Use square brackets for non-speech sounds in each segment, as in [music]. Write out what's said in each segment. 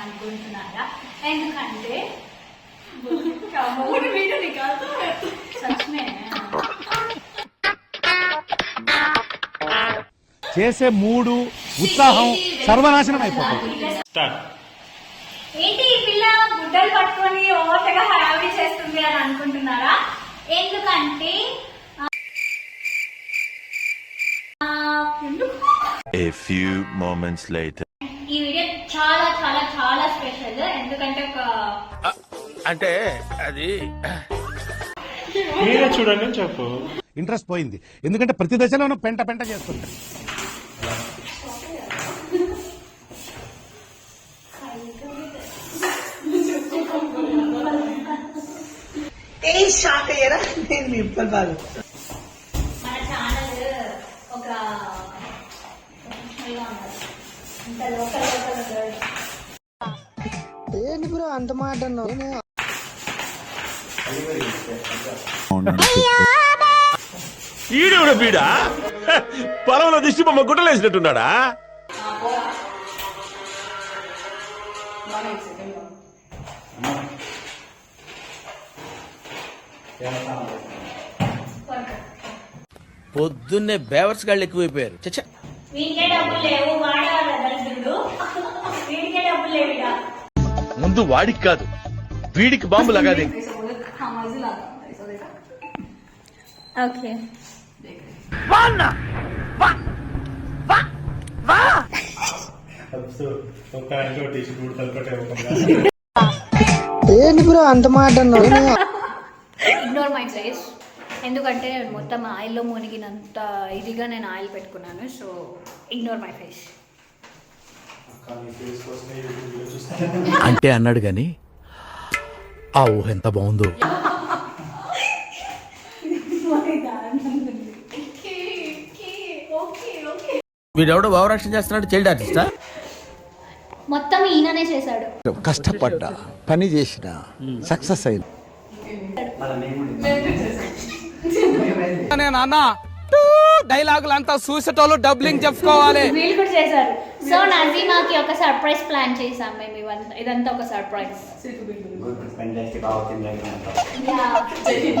అనుకుంటున్నారా ఎందుకంటే సచ్మే చేసే మూడు ఉత్సాహం సర్వనాశనం అయిపోతుంది. ఏంటి ఈ పిల్ల గుడ్డలు పట్టుకొని ఓవర్గా హడావిడి చేస్తుంది అని అనుకుంటున్నారా? ఎందుకంటే A few moments later. ఈ వీడియో చాలా చాలా చాలా స్పెషల్. ఎందుకంటే ఒక అంటే అది మీరే చూడండి చెప్పు. ఇంట్రెస్ట్ పోయింది. ఎందుకంటే ప్రతి దశలోనూ పెంట పెంట చేస్తుంటారు ఏ అయ్యారా నేను మీ ఇబ్బంది బాగా మన ఛానల్ ఒక professional గా ఉండాలి. ఇంత లోకల్ లోకల్ ఉండదు. ఏంటి బ్రో అంత మాట అన్నావు? ఈడెవడ బీడా? పొలంలో దిష్టి బొమ్మ గుట్టలేసినట్టున్నాడా పొద్దున్నే బేవర్స్ గాళ్ళు ఎక్కువైపోయారు. చచ్చా. ముందు వాడికి కాదు వీడికి బాంబు లగాది. ఓకే. ఏంటి బ్రో అంత మాట ఇగ్నోర్ మై ఫేస్ ఎందుకంటే మొత్తం ఆయిల్లో మునిగినంత ఇదిగా నేను ఆయిల్ పెట్టుకున్నాను సో ఇగ్నోర్ మై ఫేస్ అంటే అన్నాడు గాని ఆ ఊహ ఎంత బాగుందో. వీడెవడో భావరక్షణ చేస్తున్నాడు చైల్డ్ ఆర్టిస్టా మొత్తం ఈయననే చేశాడు. కష్టపడ్డా పని చేసిన సక్సెస్ అయింది నాన్న డైలాగులు అంతా చూసేటోళ్ళు డబ్లింగ్ చెప్పుకోవాలి. వీళ్ళు కూడా చేశారు. సో నజీమాకి ఒక సర్ప్రైజ్ ప్లాన్ చేసాం మేము ఇవంతా ఇదంతా ఒక సర్ప్రైజ్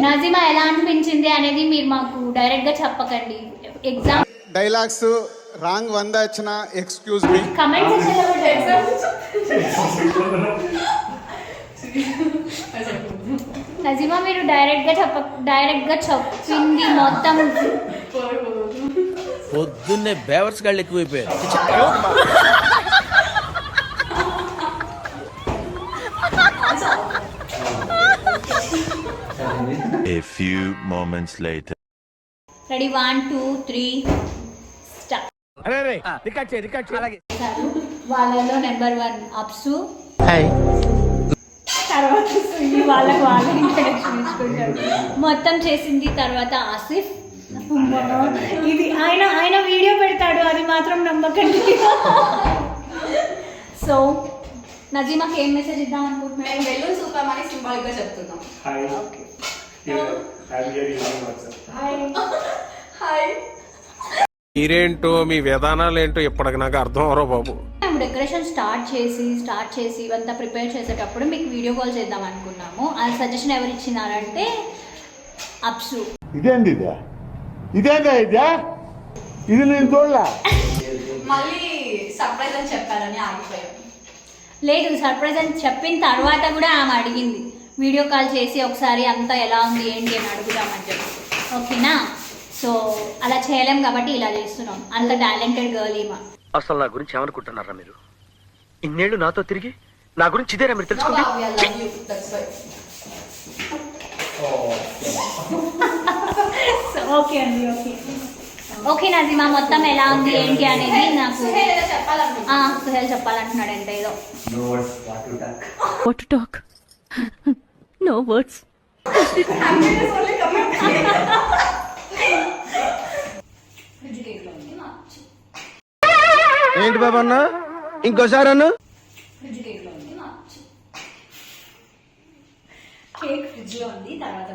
నజీమా ఎలా అనిపించింది అనేది మీరు మాకు డైరెక్ట్గా చెప్పకండి. ఎగ్జామ్ డైలాగ్స్ రాంగ్ వంద వచ్చిన ఎక్స్క్యూజ్ మీ కమెంట్ నజీమా మీరు డైరెక్ట్గా చెప్ప డైరెక్ట్గా చెప్పింది మొత్తం పొద్దున్నే బేవర్స్ గాళ్ళు ఎక్కువైపోయారు A few moments later. Ready one two three start record చేయి రికార్డ్ చేయి. వాళ్ళలో నెంబర్ వన్ అప్సు. తర్వాత సుయి వాళ్ళకి వాళ్ళు ఇంట్రడక్షన్ ఇచ్చుకుంటారు మొత్తం చేసింది తర్వాత ఆసిఫ్. ఇది ఆయన ఆయన వీడియో పెడతాడు అది మాత్రం నమ్మకండి. సో నజీమాకి ఏం మెసేజ్ ఇద్దాం అనుకుంటున్నాను బెలూన్ సూపర్ మనీ సింబాలిక్గా చెప్తున్నాం. హాయ్ మీరేంటో మీ విధానాలు ఏంటో ఇప్పటికి నాకు అర్థం అవరో బాబు. డెకరేషన్ స్టార్ట్ చేసి స్టార్ట్ చేసి ఇవంతా ప్రిపేర్ చేసేటప్పుడు మీకు వీడియో కాల్ చేద్దాం అనుకున్నాము. ఆ సజెషన్ ఎవరు ఇచ్చినారంటే అప్సు. ఇదేంది ఇదే? ఇదేందా ఇదే? ఇది నేను చూడలే. మళ్ళీ సర్ప్రైజ్ అని చెప్పారని ఆగిపోయాం. లేదు సర్ప్రైజ్ అని చెప్పిన తర్వాత కూడా ఆమె అడిగింది వీడియో కాల్ చేసి ఒకసారి అంతా ఎలా ఉంది ఏంటి? అని అడుగుదామని చెప్పి. ఓకేనా? సో అలా చేయలేం కాబట్టి ఇలా చేస్తున్నాం. అంత టాలెంటెడ్ గర్ల్ ఈమె. అసలు నా గురించి ఏమనుకుంటున్నారా మీరు? ఇన్నేళ్ళు నాతో తిరిగి నా గురించి ఇదేనా మీరు నో తెలుసుకుంది love I love you that's why so okay అండి ఓకే ఓకే నజీమా మొత్తం ఎలా ఉంది ఏంటి అనేది నాకు సుహేల్ చెప్పాలంటున్నాడు ఎంత ఏదో. What to talk? [laughs] no [laughs] [laughs] ఏంటి బాబు అన్న? ఇంకోసారి అన్న? ఫ్రిడ్జ్ కేక్లో లో ఉంది తర్వాత